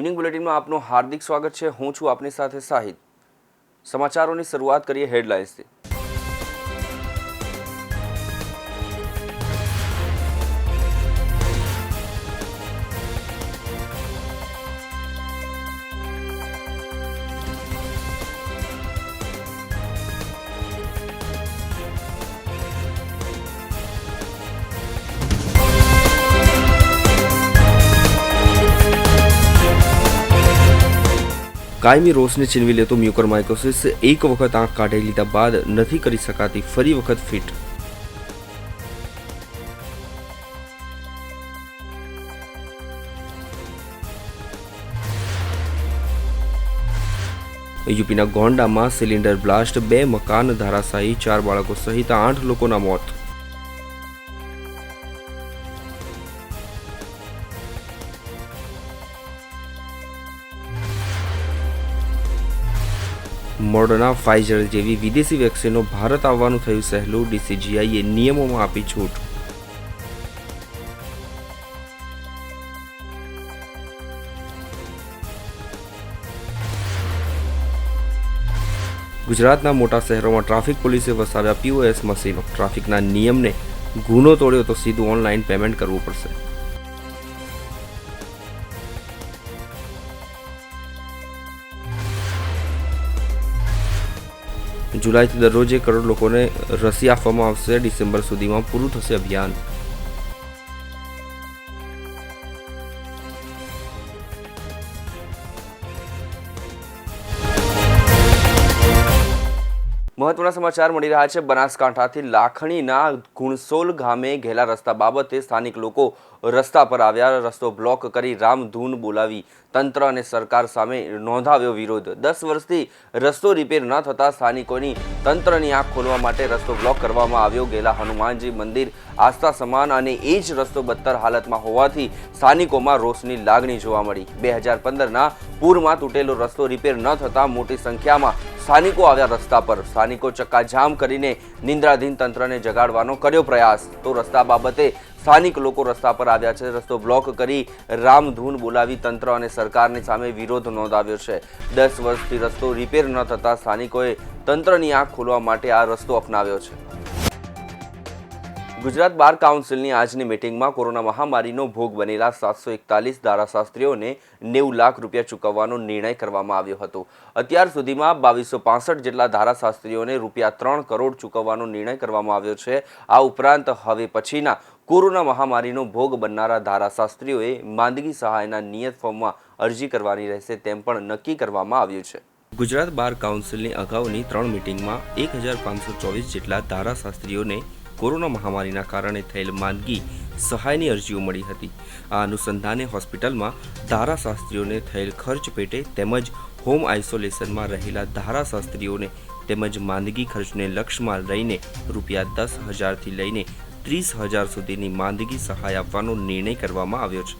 Evening બુલેટિનમાં આપનું હાર્દિક સ્વાગત છે. હું છું આપની સાથે સાહિદ સમાચારોની શરૂઆત કરીએ હેડલાઇન્સથી. કાયમી રોષને છીનવી લેતો મ્યુકરમાઇકોસિસ એક વખત આંખ કાઢી લીધા બાદ નથી કરી શકાતી ફરી વખત ફિટ. યુપીના ગોંડામાં સિલિન્ડર બ્લાસ્ટ, બે મકાન ધારાશાહી, ચાર બાળકો સહિત આઠ લોકોના મોત. મોડર્ના, ફાઇઝર જેવી વિદેશી વેક્સિનો ભારત આવવાનું થયું સહેલું, ડીસીજીઆઈએ નિયમોમાં આપી છૂટ. ગુજરાતના મોટા શહેરોમાં ટ્રાફિક પોલીસે વસાવ્યા પીઓએસ મશીનો. ટ્રાફિકના નિયમને ગુનો તોડ્યો તો સીધું ઓનલાઈન પેમેન્ટ કરવું પડશે. જુલાઈથી દરરોજ એક કરોડ લોકોને રસી આપવામાં આવશે. ડિસેમ્બર સુધીમાં પૂરું થશે અભિયાન. મહત્વના સમાચાર મળી રહ્યા છે. બનાસકાંઠાથી લાખણીના ગુણસોલ ગામે ઘેલા રસ્તા બાબતે સ્થાનિક લોકો રસ્તા પર આવ્યા, રસ્તો બ્લોક કરી રામધૂન બોલાવી. તંત્ર અને સરકાર સામે નોંધાવ્યો વિરોધ. દસ વર્ષથી રસ્તો રિપેર ન થતા સ્થાનિકોની તંત્રની આંખ ખોલવા માટે રસ્તો બ્લોક કરવામાં આવ્યો ગેલા હનુમાનજી મંદિર આસ્થા સમાન અને એ જ રસ્તો બદતર હાલતમાં હોવાથી સ્થાનિકોમાં રોષની લાગણી જોવા મળી. બે હજાર પંદરના પૂરમાં તૂટેલો રસ્તો રિપેર ન થતાં મોટી સંખ્યામાં સ્થાનિકો આવ્યા રસ્તા પર. સ્થાનિકો ચક્કાજામ કરીને નિંદ્રાધીન તંત્રને જગાડવાનો કર્યો પ્રયાસ. તો રસ્તા બાબતે સ્થાનિક લોકો રસ્તા પર આવ્યા છે. રસ્તો બ્લોક કરી રામધૂન બોલાવી તંત્ર અને સરકારની સામે વિરોધ નોંધાવ્યો છે. દસ વર્ષથી રસ્તો રિપેર ન થતાં સ્થાનિકોએ તંત્રની આંખ ખોલવા માટે આ રસ્તો અપનાવ્યો છે. ગુજરાત બાર કાઉન્સિલની આજની મિટિંગમાં કોરોના મહામારીનો ભોગ બનેલા સાતસો એકતાલીસ ધારાશાસ્ત્રીઓને નેવું લાખ રૂપિયા ચૂકવવાનો નિર્ણય કરવામાં આવ્યો હતો. અત્યાર સુધીમાં બાવીસો પાસઠ જેટલા ધારાશાસ્ત્રીઓને રૂપિયા ત્રણ કરોડ ચૂકવવાનો નિર્ણય કરવામાં આવ્યો છે. આ ઉપરાંત હવે પછીના કોરોના મહામારીનો ભોગ બનનારા ધારાશાસ્ત્રીઓએ માંદગી સહાયના નિયત ફોર્મમાં અરજી કરવાની રહેશે તેમ પણ નક્કી કરવામાં આવ્યું છે. ગુજરાત બાર કાઉન્સિલની અગાઉની ત્રણ મિટિંગમાં એક હજાર પાંચસો ચોવીસ જેટલા ધારાશાસ્ત્રીઓને કોરોના મહામારીના કારણે થયેલ માંદગી સહાયની અરજીઓ મળી હતી. આ અનુસંધાને હોસ્પિટલમાં ધારાશાસ્ત્રીઓને થયેલ ખર્ચ પેટે તેમજ હોમ આઇસોલેશનમાં રહેલા ધારાશાસ્ત્રીઓને તેમજ માંદગી ખર્ચને લક્ષ્યમાં લઈને રૂપિયા દસ હજારથી લઈને ત્રીસ હજાર સુધીની માંદગી સહાય આપવાનો નિર્ણય કરવામાં આવ્યો છે.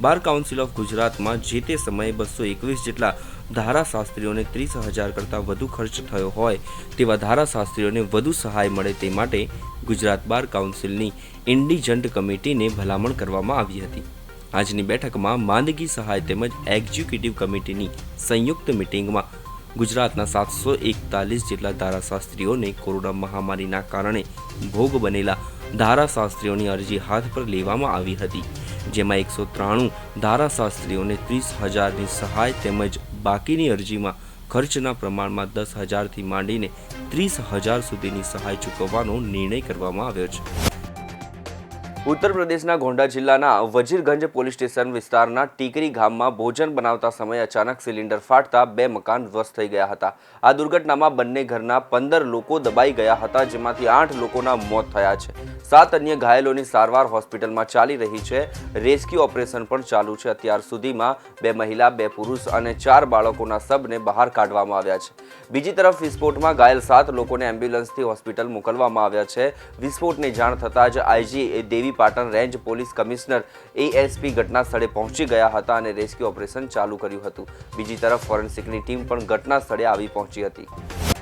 બાર કાઉન્સિલ ઓફ ગુજરાતમાં જે તે સમયે બસો એકવીસ જેટલા ધારાશાસ્ત્રીઓને ત્રીસ હજાર કરતાં વધુ ખર્ચ થયો હોય તેવા ધારાશાસ્ત્રીઓને વધુ સહાય મળે તે માટે ગુજરાત બાર કાઉન્સિલની ઇન્ડિજન્ટ કમિટીને ભલામણ કરવામાં આવી હતી. આજની બેઠકમાં માંદગી સહાય તેમજ એક્ઝિક્યુટિવ કમિટીની સંયુક્ત મિટિંગમાં ગુજરાતના સાતસો એકતાલીસ જેટલા ધારાશાસ્ત્રીઓને કોરોના મહામારીના કારણે ભોગ બનેલા ધારાશાસ્ત્રીઓની અરજી હાથ પર લેવામાં આવી હતી, જેમાં એકસો ત્રાણું ધારાશાસ્ત્રીઓને ત્રીસ હજારની સહાય તેમજ બાકીની અરજીમાં ખર્ચના પ્રમાણમાં દસ હજારથી માંડીને ત્રીસ હજાર સુધીની સહાય ચૂકવવાનો નિર્ણય કરવામાં આવ્યો છે. ઉત્તર પ્રદેશના ગોંડા જિલ્લાના વજીરગંજ પોલીસ સ્ટેશન વિસ્તારના ટીકરી ગામમાં ભોજન બનાવતા સમયે અચાનક સિલિન્ડર ફાટતા બે મકાન ધ્વસ્ત થઈ ગયા હતા. આ દુર્ઘટનામાં બંને ઘરના પંદર લોકો દબાઈ ગયા હતા, જેમાંથી આઠ લોકોના મોત થયા છે. સાત અન્ય ઘાયલોની સારવાર હોસ્પિટલમાં ચાલી રહી છે. રેસ્ક્યુ ઓપરેશન પણ ચાલુ છે. અત્યાર સુધીમાં બે મહિલા, બે પુરુષ અને ચાર બાળકોના શબને બહાર કાઢવામાં આવ્યા છે. બીજી તરફ વિસ્ફોટમાં ઘાયલ સાત લોકોને એમ્બ્યુલન્સથી હોસ્પિટલ મોકલવામાં આવ્યા છે. વિસ્ફોટની જાણ થતાં જ IG Devi Patan range police commissioner ASP ઘટના સ્થળે પહોંચી ગયા હતા અને રેસ્ક્યુ ઓપરેશન ચાલુ કર્યું હતું. બીજી તરફ ફોરેન્સિકની ટીમ પણ ઘટના સ્થળે આવી પહોંચી હતી.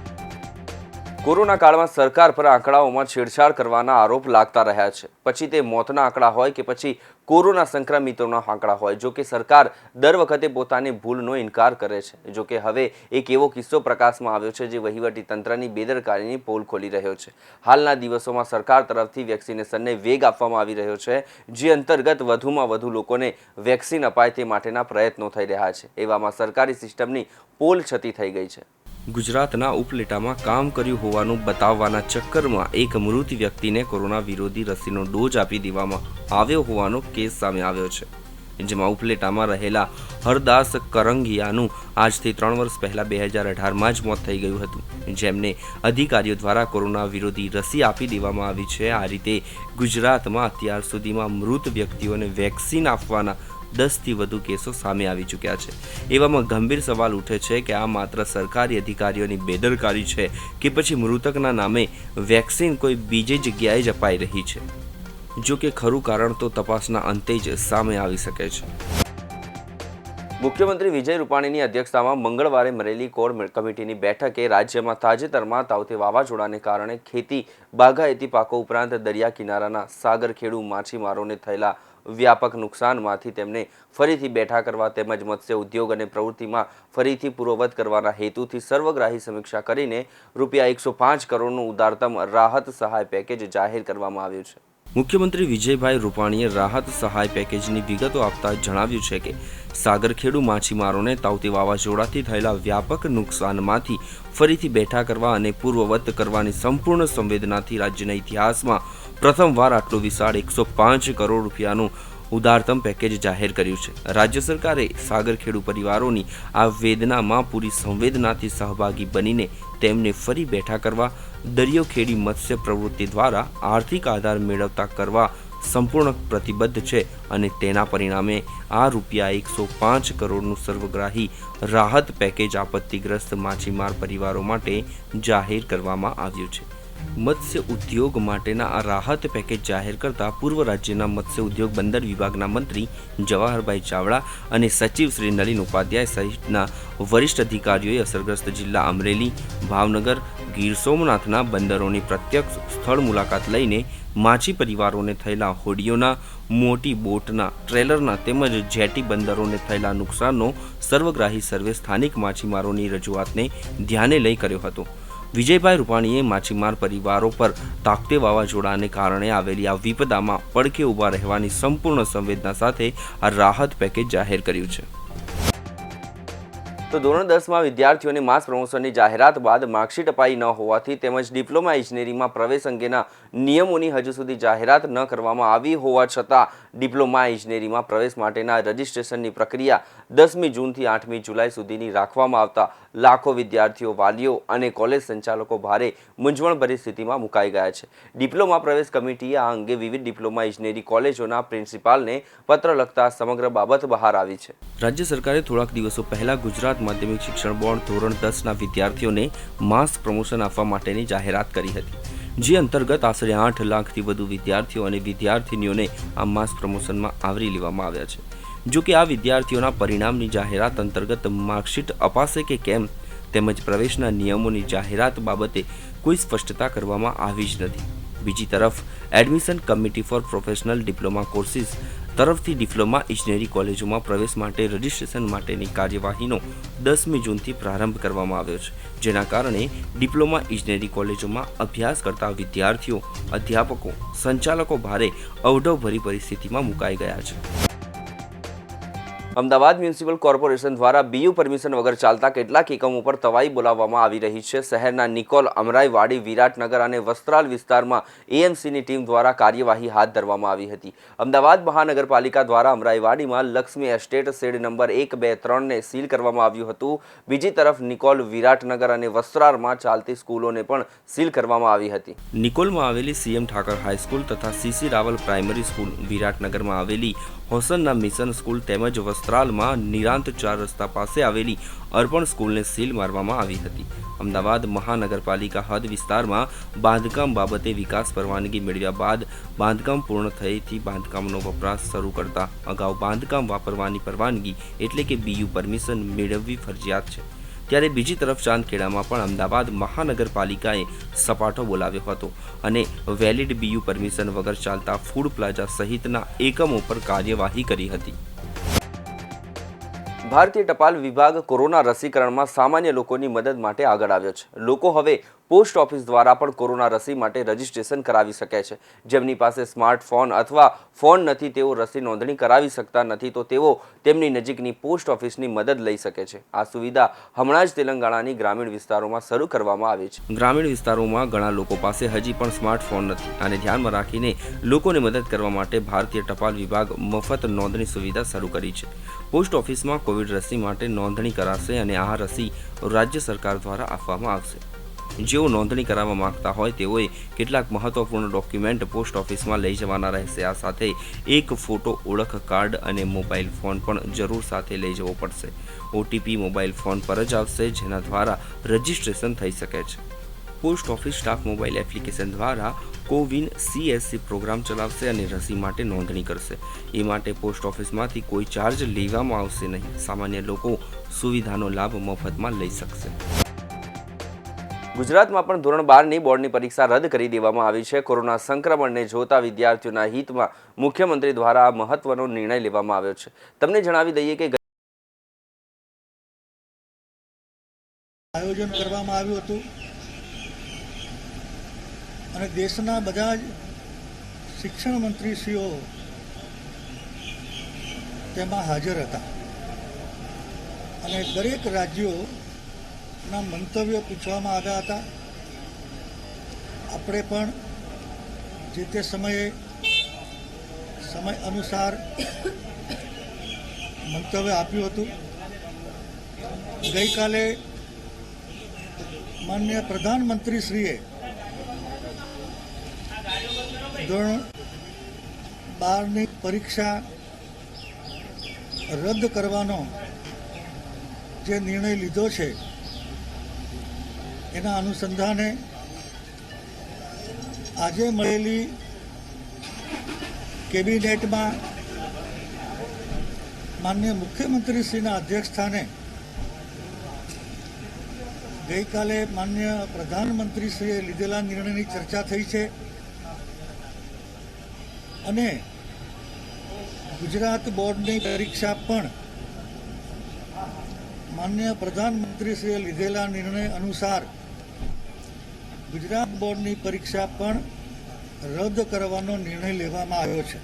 કોરોના કાળમાં સરકાર પર આંકડાઓમાં છેડછાડ કરવાના આરોપ લાગતા રહ્યા છે. પછી તે મોતના આંકડા હોય કે પછી કોરોના સંક્રમિતોના આંકડા હોય, જો કે સરકાર દર વખતે પોતાની ભૂલનો ઇનકાર કરે છે. જો કે હવે એક એવો કિસ્સો પ્રકાશમાં આવ્યો છે જે વહીવટી તંત્રની બેદરકારીની પોલ ખોલી રહ્યો છે. હાલના દિવસોમાં સરકાર તરફથી વેક્સિનેશનને વેગ આપવામાં આવી રહ્યો છે, જે અંતર્ગત વધુમાં વધુ લોકોને વેક્સિન અપાય તે માટેના પ્રયત્નો થઈ રહ્યા છે. એવામાં સરકારી સિસ્ટમની પોલ છતી થઈ ગઈ છે. ગુજરાતના ઉપલેટામાં કામ કર્યું હોવાનું બતાવવાના ચક્કરમાં એક મૃત વ્યક્તિને કોરોના વિરોધી રસીનો ડોઝ આપી દેવામાં આવ્યો હોવાનો કેસ સામે આવ્યો છે. જેમાં ઉપલેટામાં રહેલા હરદાસ કરંગિયાનું આજથી ત્રણ વર્ષ પહેલા બે હજાર અઢારમાં જ મોત થઈ ગયું હતું. જેમને અધિકારીઓ દ્વારા કોરોના વિરોધી રસી આપી દેવામાં આવી છે. આ રીતે ગુજરાતમાં અત્યાર સુધીમાં મૃત વ્યક્તિઓને વેક્સિન આપવાના દસથી વધુ કેસો સામે આવી ચૂક્યા છે. એવામાં ગંભીર સવાલ ઉઠે છે કે આ માત્ર સરકારી અધિકારીઓની બેદરકારી છે કે પછી મૃતકના નામે વેક્સિન કોઈ બીજી જગ્યાએ જ અપાઈ રહી છે. જો કે ખરું કારણ તો તપાસના અંતે જ સામે આવી શકે છે. મુખ્યમંત્રી વિજય રૂપાણીની અધ્યક્ષતામાં મંગળવારે મળેલી કોર કમિટીની બેઠકે રાજ્યમાં તાજેતરમાં તાવતે વાવાઝોડાને કારણે ખેતી બાગાયતી પાકો ઉપરાંત દરિયા કિનારાના સાગરખેડુ માછીમારોને થયેલા વ્યાપક નુકસાનમાંથી તેમને ફરીથી બેઠા કરવા તેમજ મત્સ્ય ઉદ્યોગ અને પ્રવૃત્તિમાં ફરીથી પૂર્વવત કરવાના હેતુથી સર્વગ્રાહી સમીક્ષા કરીને રૂપિયા એકસો પાંચ કરોડનું ઉદારતમ રાહત સહાય પેકેજ જાહેર કરવામાં આવ્યું છે. મુખ્યમંત્રી વિજયભાઈ રૂપાણીએ રાહત સહાય પેકેજની વિગતો આપતા જણાવ્યું છે કે સાગરખેડુ, માછીમારોને તાવતી વાવાઝોડાથી થયેલા વ્યાપક નુકસાનમાંથી ફરીથી બેઠા કરવા અને પૂર્વવત કરવાની સંપૂર્ણ સંવેદનાથી રાજ્યના ઇતિહાસમાં પ્રથમવાર આટલું વિશાળ એકસો પાંચ કરોડ રૂપિયાનું ઉદારતમ પેકેજ જાહેર કર્યું છે. રાજ્ય સરકારે સાગરખેડુ પરિવારોની આ વેદનામાં પૂરી સંવેદનાથી સહભાગી બનીને તેમને ફરી બેઠા કરવા દરિયોખેડી મત્સ્ય પ્રવૃત્તિ દ્વારા આર્થિક આધાર મેળવતા કરવા સંપૂર્ણ પ્રતિબદ્ધ છે અને તેના પરિણામે આ રૂપિયા એકસો પાંચ કરોડનું સર્વગ્રાહી રાહત પેકેજ આપત્તિગ્રસ્ત માછીમાર પરિવારો માટે જાહેર કરવામાં આવ્યું છે. મત્સ્ય ઉદ્યોગ માટેના આ રાહત પેકેજ જાહેર કરતા પૂર્વ રાજ્યના મત્સ્ય ઉદ્યોગ બંદર વિભાગના મંત્રી જવાહરભાઈ ચાવડા અને સચિવ શ્રી નલિન ઉપાધ્યાય સહિતના વરિષ્ઠ અધિકારીઓએ અસરગ્રસ્ત જિલ્લા અમરેલી, ભાવનગર, ગીર સોમનાથના બંદરોની પ્રત્યક્ષ સ્થળ મુલાકાત લઈને માછી પરિવારોને થયેલા હોડીઓના, મોટી બોટના, ટ્રેલરના તેમજ જેટી બંદરોને થયેલા નુકસાનનો સર્વગ્રાહી સર્વે સ્થાનિક માછીમારોની રજૂઆતને ધ્યાને લઈ કર્યો હતો. વિજયભાઈ રૂપાણીએ માછીમાર પરિવારો પર તાકતે વાવાઝોડાને કારણે આવેલી આ વિપદામાં પડખે ઊભા રહેવાની સંપૂર્ણ સંવેદના સાથે આ રાહત પેકેજ જાહેર કર્યું છે. તો ધોરણ દસમાં વિદ્યાર્થીઓને માસ પ્રમોશનની જાહેરાત બાદ માર્કશીટ અપાઈ ન હોવાથી તેમજ ડિપ્લોમા ઇજનેરીમાં પ્રવેશ અંગેના નિયમોની હજુ સુધી જાહેરાત ન કરવામાં આવી હોવા છતાં ડિપ્લોમા ઇજનેરીમાં પ્રવેશ માટેના રજિસ્ટ્રેશનની પ્રક્રિયા દસમી જૂનથી આઠમી જુલાઈ સુધીની રાખવામાં આવતા લાખો વિદ્યાર્થીઓ, વાલીઓ અને કોલેજ સંચાલકો ભારે મૂંઝવણભરી સ્થિતિમાં મુકાઈ ગયા છે. ડિપ્લોમા પ્રવેશ કમિટીએ આ અંગે વિવિધ ડિપ્લોમા ઇજનેરી કોલેજોના પ્રિન્સિપાલને પત્ર લખતા સમગ્ર બાબત બહાર આવી છે. રાજ્ય સરકારે થોડાક દિવસો પહેલા ગુજરાત માધ્યમિક શિક્ષણ બોર્ડ ધોરણ દસના વિદ્યાર્થીઓને માસ પ્રમોશન આપવા માટેની જાહેરાત કરી હતી. જે અંતર્ગત આશરે આઠ લાખથી વધુ વિદ્યાર્થીઓ અને વિદ્યાર્થિનીઓને આ માસ પ્રમોશનમાં આવરી લેવામાં આવ્યા છે. જો કે આ વિદ્યાર્થીઓના પરિણામની જાહેરાત અંતર્ગત માર્કશીટ અપાશે કે કેમ તેમજ પ્રવેશના નિયમોની જાહેરાત બાબતે કોઈ સ્પષ્ટતા કરવામાં આવી જ નથી. બીજી તરફ, admission committee for professional diploma courses તરફથી ડિપ્લોમા ઇજનેરી કોલેજોમાં પ્રવેશ માટે રજિસ્ટ્રેશન માટેની કાર્યવાહીનો દસમી જૂનથી પ્રારંભ કરવામાં આવ્યો છે, જેના કારણે ડિપ્લોમા ઇજનેરી કોલેજોમાં અભ્યાસ કરતા વિદ્યાર્થીઓ, અધ્યાપકો, સંચાલકો ભારે અવઢવભરી પરિસ્થિતિમાં મુકાઈ ગયા છે. અમદાવાદ મ્યુનિસિપલ કોર્પોરેશન દ્વારા બીયુ પરમિશન વગર ચાલતા કેટલાક એકમો પર તવાઈ બોલાવવામાં આવી રહી છે. શહેરના નિકોલ, અમરાઈવાડી, વિરાટનગર અને વસ્ત્રાલ વિસ્તારમાં એએમસીની ટીમ દ્વારા કાર્યવાહી હાથ ધરવામાં આવી હતી. અમદાવાદ મહાનગરપાલિકા દ્વારા અમરાઈવાડીમાં લક્ષ્મી એસ્ટેટ શેડ નંબર એક, બે ત્રણને સીલ કરવામાં આવ્યું હતું. બીજી તરફ નિકોલ, વિરાટનગર અને વસ્ત્રાલમાં ચાલતી સ્કૂલોને પણ સીલ કરવામાં આવી હતી. નિકોલમાં આવેલી સીએમ ઠાકર હાઈસ્કૂલ તથા સીસી રાવલ પ્રાઇમરી સ્કૂલ વિરાટનગરમાં આવેલી હોસનના મિશન સ્કૂલ તેમજ વસ્ત્રાલમાં નિરાંત ચાર રસ્તા પાસે આવેલી અર્પણ સ્કૂલને સીલ મારવામાં આવી હતી. અમદાવાદ મહાનગરપાલિકા હદ વિસ્તારમાં બાંધકામ બાબતે વિકાસ પરવાનગી મેળવ્યા બાદ બાંધકામ પૂર્ણ થયેથી બાંધકામનો વપરાશ શરૂ કરતા અગાઉ બાંધકામ વાપરવાની પરવાનગી એટલે કે બીયુ પરમિશન મેળવવી ફરજિયાત છે. ત્યારે બીજી તરફ ચાંદખેડામાં પણ અમદાવાદ મહાનગરપાલિકાએ સપાટો બોલાવ્યો હતો અને વેલિડ બીયુ પરમિશન વગર ચાલતા ફૂડ પ્લાઝા સહિતના એકમો પર કાર્યવાહી કરી હતી. ભારતીય ટપાલ વિભાગ કોરોના રસીકરણમાં સામાન્ય લોકોની મદદ માટે આગળ આવ્યો છે. લોકો હવે પોસ્ટ ઓફિસ દ્વારા પણ કોરોના રસી માટે રજીસ્ટ્રેશન કરાવી શકે છે. જેમની પાસે સ્માર્ટફોન અથવા ફોન નથી, તેઓ રસી નોંધણી કરાવી શકતા નથી, તો તેઓ તેમની નજીકની પોસ્ટ ઓફિસની મદદ લઈ શકે છે. આ સુવિધા હમણાં જ તેલંગાણાની ગ્રામીણ વિસ્તારોમાં શરૂ કરવામાં આવી છે. ગ્રામીણ વિસ્તારોમાં ઘણા લોકો પાસે હજી પણ સ્માર્ટફોન નથી. આને ધ્યાનમાં રાખીને લોકોને મદદ કરવા માટે ભારતીય ટપાલ વિભાગ મફત નોંધણી સુવિધા શરૂ કરી છે. પોસ્ટ ઓફિસમાં કોવિડ રસી માટે નોંધણી કરાશે અને આ રસી રાજ્ય સરકાર દ્વારા આપવામાં આવશે. જેઓ નોંધણી કરાવવા માંગતા હોય તેઓએ કેટલાક મહત્વપૂર્ણ ડોક્યુમેન્ટ પોસ્ટ ઓફિસમાં લઈ જવાના રહેશે. આ સાથે એક ફોટો, ઓળખ કાર્ડ અને મોબાઈલ ફોન પણ જરૂર સાથે લઈ જવો પડશે. ઓટીપી મોબાઈલ ફોન પર જ આવશે, જેના દ્વારા રજિસ્ટ્રેશન થઈ શકે છે. Post office staff mobile application દ્વારા કોવિન સીએસસી પ્રોગ્રામ ચલાવશે અને રસી માટે નોંધણી કરશે. એ માટે પોસ્ટ ઓફિસમાંથી કોઈ ચાર્જ લેવામાં આવશે નહીં. સામાન્ય લોકો સુવિધાનો લાભ મફતમાં લઈ શકશે. ગુજરાતમાં પણ ધોરણ બારની બોર્ડની પરીક્ષા રદ કરી દેવામાં આવી છે. કોરોના સંક્રમણને જોતા વિદ્યાર્થીઓના હિતમાં મુખ્યમંત્રી દ્વારા આ મહત્વનો નિર્ણય લેવામાં આવ્યો છે. તમને જણાવી દઈએ કે આયોજન કરવામાં આવ્યું હતું અને દેશના બધા જ શિક્ષણ મંત્રીશ્રીઓ તેમાં હાજર હતા. અને દરેક રાજ્યોના મંતવ્યો પૂછવામાં આવ્યા હતા. આપણે પણ જે તે સમયે, સમય અનુસાર મંતવ્ય આપ્યું હતું. ગઈકાલે માન્ય પ્રધાનમંત્રીશ્રીએ ધોરણ બારની પરીક્ષા રદ કરવાનો જે નિર્ણય લીધો છે એના અનુસંધાને આજે મળેલી કેબિનેટમાં માન્ય મુખ્યમંત્રીશ્રીના અધ્યક્ષસ્થાને ગઈકાલે માન્ય પ્રધાનમંત્રીશ્રીએ લીધેલા નિર્ણયની ચર્ચા થઈ છે અને ગુજરાત બોર્ડની પરીક્ષા પણ માન્ય પ્રધાનમંત્રીશ્રીએ લીધેલા નિર્ણય અનુસાર ગુજરાત બોર્ડની પરીક્ષા પણ રદ કરવાનો નિર્ણય લેવામાં આવ્યો છે.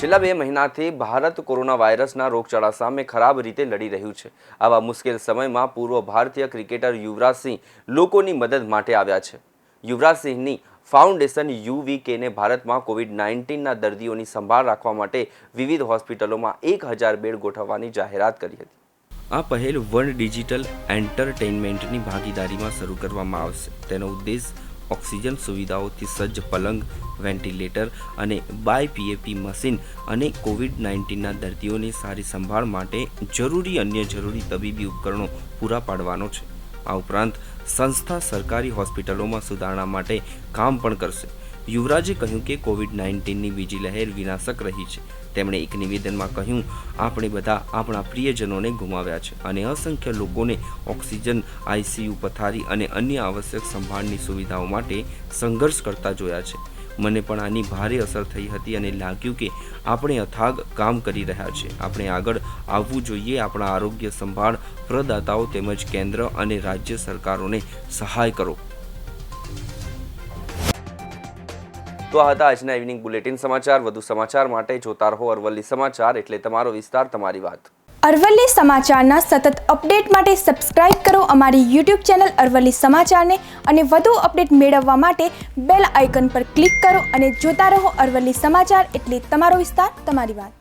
છેલ્લા બે મહિનાથી ભારત કોરોના વાયરસના રોગચાળા સામે ખરાબ રીતે લડી રહ્યું છે. આવા મુશ્કેલ સમયમાં પૂર્વ ભારતીય ક્રિકેટર યુવરાજસિંહ લોકોની મદદ માટે આવ્યા છે. યુવરાજસિંહની ફાઉન્ડેશન યુવીકેને ભારતમાં કોવિડ નાઇન્ટીનના દર્દીઓની સંભાળ રાખવા માટે વિવિધ હોસ્પિટલોમાં એક હજાર બેડ ગોઠવવાની જાહેરાત કરી હતી. આ પહેલ વર્લ્ડ ડિજિટલ એન્ટરટેઇનમેન્ટની ભાગીદારીમાં શરૂ કરવામાં આવશે. તેનો ઉદ્દેશ ઓક્સિજન સુવિધાઓથી સજ્જ પલંગ, વેન્ટિલેટર અને બાય પીએપી મશીન અને કોવિડ નાઇન્ટીનના દર્દીઓની સારી સંભાળ માટે જરૂરી અન્ય જરૂરી તબીબી ઉપકરણો પૂરા પાડવાનો છે. આ ઉપરાંત સંસ્થા સરકારી હોસ્પિટલોમાં સુધારણા માટે કામ પણ કરશે. યુવરાજે કહ્યું કે કોવિડ નાઇન્ટીનની બીજી લહેર વિનાશક રહી છે. તેમણે એક નિવેદનમાં કહ્યું, આપણે બધા આપણા પ્રિયજનોને ગુમાવ્યા છે અને અસંખ્ય લોકોને ઓક્સિજન આઈસીયુ પથારી અને અન્ય આવશ્યક સંભાળની સુવિધાઓ માટે સંઘર્ષ કરતા જોયા છે. મને પણ આની ભારે અસર થઈ હતી અને લાગ્યું કે આપણે અથાગ કામ કરી રહ્યા છે આપણે આગળ આવવું જોઈએ, આપણા આરોગ્ય સંભાળ પ્રદાતાઓ તેમજ કેન્દ્ર અને રાજ્ય સરકારોને સહાય કરો. તો આ હતા. આજના ઇવનિંગ બુલેટિન સમાચાર, વધુ સમાચાર માટે જોતા રહો અરવલ્લી સમાચાર એટલે તમારો વિસ્તાર, તમારી વાત. અરવલ્લી સમાચારના સતત અપડેટ માટે સબસ્ક્રાઇબ કરો અમારી યુટ્યુબ ચેનલ અરવલ્લી સમાચારને અને વધુ અપડેટ મેળવવા માટે બેલ આઇકન પર ક્લિક કરો અને જોતા રહો અરવલ્લી સમાચાર એટલે તમારો વિસ્તાર, તમારી વાત.